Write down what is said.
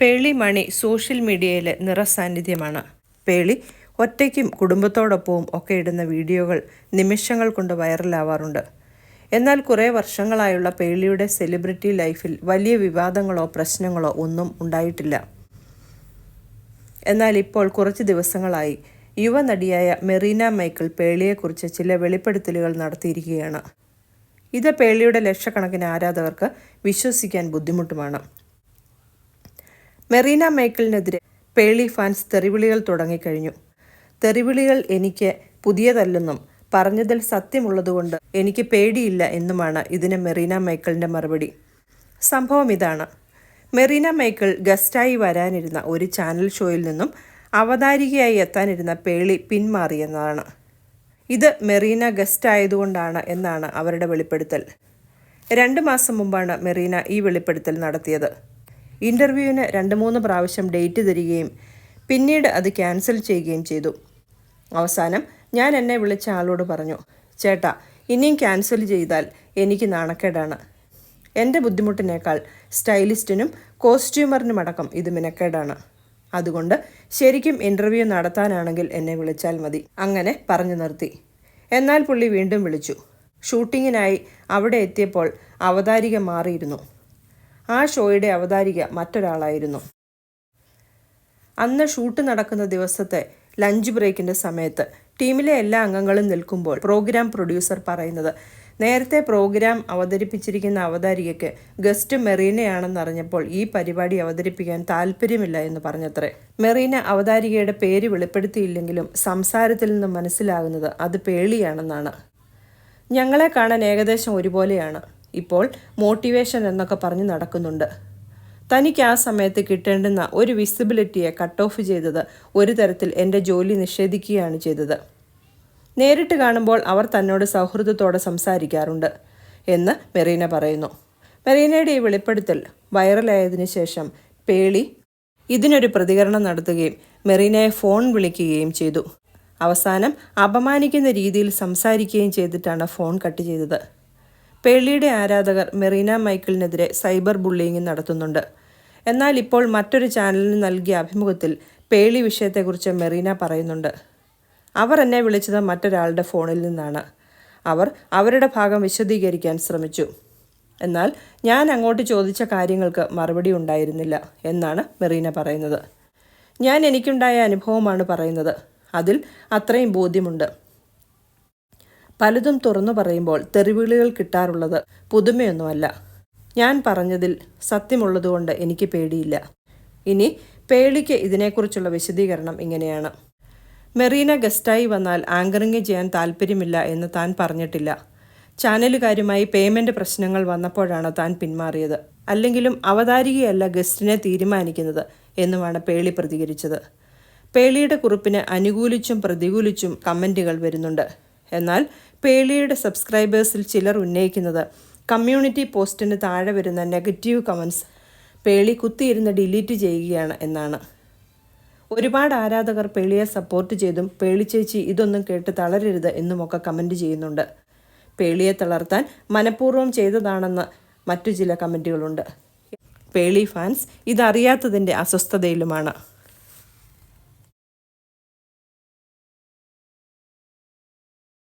പേളി മണി social മീഡിയയിലെ നിറസാന്നിധ്യമാണ്. പേളി ഒറ്റയ്ക്കും കുടുംബത്തോടൊപ്പവും ഒക്കെ ഇടുന്ന വീഡിയോകൾ നിമിഷങ്ങൾ കൊണ്ട് വൈറലാവാറുണ്ട്. എന്നാൽ കുറേ വർഷങ്ങളായുള്ള പേളിയുടെ സെലിബ്രിറ്റി ലൈഫിൽ വലിയ വിവാദങ്ങളോ പ്രശ്നങ്ങളോ ഒന്നും ഉണ്ടായിട്ടില്ല. എന്നാൽ ഇപ്പോൾ കുറച്ച് ദിവസങ്ങളായി യുവനടിയായ മെറീന മൈക്കിൾ പേളിയെക്കുറിച്ച് ചില വെളിപ്പെടുത്തലുകൾ നടത്തിയിരിക്കുകയാണ്. ഇത് പേളിയുടെ ലക്ഷക്കണക്കിന് ആരാധകർക്ക് വിശ്വസിക്കാൻ ബുദ്ധിമുട്ടുമാണ്. മെറീന മൈക്കിളിനെതിരെ പേളി ഫാൻസ് തെറിവിളികൾ തുടങ്ങിക്കഴിഞ്ഞു. തെറിവിളികൾ എനിക്ക് പുതിയതല്ലെന്നും പറഞ്ഞതിൽ സത്യമുള്ളതുകൊണ്ട് എനിക്ക് പേടിയില്ല എന്നുമാണ് ഇതിന് മെറീന മൈക്കിളിന്റെ മറുപടി. സംഭവം ഇതാണ്. മെറീന മൈക്കിൾ ഗസ്റ്റായി വരാനിരുന്ന ഒരു ചാനൽ ഷോയിൽ നിന്നും അവതാരികയായി എത്താനിരുന്ന പേളി പിന്മാറിയെന്നതാണ്. ഇത് മെറീന ഗസ്റ്റ് ആയതുകൊണ്ടാണ് എന്നാണ് അവരുടെ വെളിപ്പെടുത്തൽ. രണ്ട് മാസം മുമ്പാണ് മെറീന ഈ വെളിപ്പെടുത്തൽ നടത്തിയത്. ഇന്റർവ്യൂവിന് രണ്ട് മൂന്ന് പ്രാവശ്യം ഡേറ്റ് തരികയും പിന്നീട് അത് ക്യാൻസൽ ചെയ്യുകയും ചെയ്തു. അവസാനം ഞാൻ എന്നെ വിളിച്ച ആളോട് പറഞ്ഞു ചേട്ടാ ഇനിയും ക്യാൻസൽ ചെയ്താൽ എനിക്ക് നാണക്കേടാണ്. എന്റെ ബുദ്ധിമുട്ടിനേക്കാൾ സ്റ്റൈലിസ്റ്റിനും കോസ്റ്റ്യൂമറിനുമടക്കം ഇത് മിനക്കേടാണ്. അതുകൊണ്ട് ശരിക്കും ഇന്റർവ്യൂ നടത്താനാണെങ്കിൽ എന്നെ വിളിച്ചാൽ മതി അങ്ങനെ പറഞ്ഞു നിർത്തി. എന്നാൽ പുള്ളി വീണ്ടും വിളിച്ചു. ഷൂട്ടിങ്ങിനായി അവിടെ എത്തിയപ്പോൾ അവതാരിക മാറിയിരുന്നു. ആ ഷോയുടെ അവതാരിക മറ്റൊരാളായിരുന്നു. അന്ന് ഷൂട്ട് നടക്കുന്ന ദിവസത്തെ ലഞ്ച് ബ്രേക്കിന്റെ സമയത്ത് ടീമിലെ എല്ലാ അംഗങ്ങളും നിൽക്കുമ്പോൾ പ്രോഗ്രാം പ്രൊഡ്യൂസർ പറയുന്നത് നേരത്തെ പ്രോഗ്രാം അവതരിപ്പിച്ചിരിക്കുന്ന അവതാരികയ്ക്ക് ഗസ്റ്റ് മെറീനയാണെന്നറിഞ്ഞപ്പോൾ ഈ പരിപാടി അവതരിപ്പിക്കാൻ താല്പര്യമില്ല എന്ന് പറഞ്ഞത്രേ. മെറീന അവതാരികയുടെ പേര് വെളിപ്പെടുത്തിയില്ലെങ്കിലും സംസാരത്തിൽ നിന്ന് മനസ്സിലാകുന്നത് അത് പേളിയാണെന്നാണ്. ഞങ്ങളെ കാണാൻ ഏകദേശം ഒരുപോലെയാണ്. ഇപ്പോൾ മോട്ടിവേഷൻ എന്നൊക്കെ പറഞ്ഞ് നടക്കുന്നുണ്ട്. തനിക്ക് ആ സമയത്ത് കിട്ടേണ്ടുന്ന ഒരു വിസിബിലിറ്റിയെ കട്ട് ഓഫ് ചെയ്തത് ഒരു തരത്തിൽ എന്റെ ജോലി നിഷേധിക്കുകയാണ് ചെയ്തത്. നേരിട്ട് കാണുമ്പോൾ അവർ തന്നോട് സൗഹൃദത്തോടെ സംസാരിക്കാറുണ്ട് എന്ന് മെറീന പറയുന്നു. മെറീനയുടെ ഈ വെളിപ്പെടുത്തൽ വൈറലായതിനു ശേഷം പേളി ഇതിനൊരു പ്രതികരണം നടത്തുകയും മെറീനയെ ഫോൺ വിളിക്കുകയും ചെയ്തു. അവസാനം അപമാനിക്കുന്ന രീതിയിൽ സംസാരിക്കുകയും ചെയ്തിട്ടാണ് ഫോൺ കട്ട് ചെയ്തത്. പേളിയുടെ ആരാധകർ മെറീന മൈക്കിളിനെതിരെ സൈബർ ബുള്ളിയിങ് നടത്തുന്നുണ്ട്. എന്നാൽ ഇപ്പോൾ മറ്റൊരു ചാനലിന് നൽകിയ അഭിമുഖത്തിൽ പേളി വിഷയത്തെക്കുറിച്ച് മെറീന പറയുന്നുണ്ട്. അവർ എന്നെ വിളിച്ചത് മറ്റൊരാളുടെ ഫോണിൽ നിന്നാണ്. അവർ അവരുടെ ഭാഗം വിശദീകരിക്കാൻ ശ്രമിച്ചു. എന്നാൽ ഞാൻ അങ്ങോട്ട് ചോദിച്ച കാര്യങ്ങൾക്ക് മറുപടി ഉണ്ടായിരുന്നില്ല എന്നാണ് മെറീന പറയുന്നത്. ഞാൻ എനിക്കുണ്ടായ അനുഭവമാണ് പറയുന്നത്. അതിൽ അത്രയും ബോധ്യമുണ്ട്. പലതും തുറന്നു പറയുമ്പോൾ തെറിവിളികൾ കിട്ടാറുള്ളത് പുതുമയൊന്നുമല്ല. ഞാൻ പറഞ്ഞതിൽ സത്യമുള്ളതുകൊണ്ട് എനിക്ക് പേടിയില്ല. ഇനി പേളിക്ക് ഇതിനെക്കുറിച്ചുള്ള വിശദീകരണം ഇങ്ങനെയാണ്. മെറീന ഗസ്റ്റായി വന്നാൽ ആങ്കറിങ് ചെയ്യാൻ താല്പര്യമില്ല എന്ന് താൻ പറഞ്ഞിട്ടില്ല. ചാനലുകാരുമായി പേയ്മെന്റ് പ്രശ്നങ്ങൾ വന്നപ്പോഴാണ് താൻ പിന്മാറിയത്. അല്ലെങ്കിലും അവതാരികയല്ല ഗസ്റ്റിനെ തീരുമാനിക്കുന്നത് എന്നുമാണ് പേളി പ്രതികരിച്ചത്. പേളിയുടെ കുറിപ്പിന് അനുകൂലിച്ചും പ്രതികൂലിച്ചും കമന്റുകൾ വരുന്നുണ്ട്. എന്നാൽ പേളിയുടെ സബ്സ്ക്രൈബേഴ്സിൽ ചിലർ ഉന്നയിക്കുന്നത് കമ്മ്യൂണിറ്റി പോസ്റ്റിന് താഴെ വരുന്ന നെഗറ്റീവ് കമൻസ് പേളി കുത്തിയിരുന്ന് ഡിലീറ്റ് ചെയ്യുകയാണ് എന്നാണ്. ഒരുപാട് ആരാധകർ പേളിയെ സപ്പോർട്ട് ചെയ്തും പേളി ചേച്ചി ഇതൊന്നും കേട്ട് തളരരുത് എന്നുമൊക്കെ കമന്റ് ചെയ്യുന്നുണ്ട്. പേളിയെ തളർത്താൻ മനഃപൂർവം ചെയ്തതാണെന്ന് മറ്റു ചില കമന്റുകളുണ്ട് പേളി ഫാൻസ് ഇതറിയാത്തതിന്റെ അസ്വസ്ഥതയിലുമാണ്.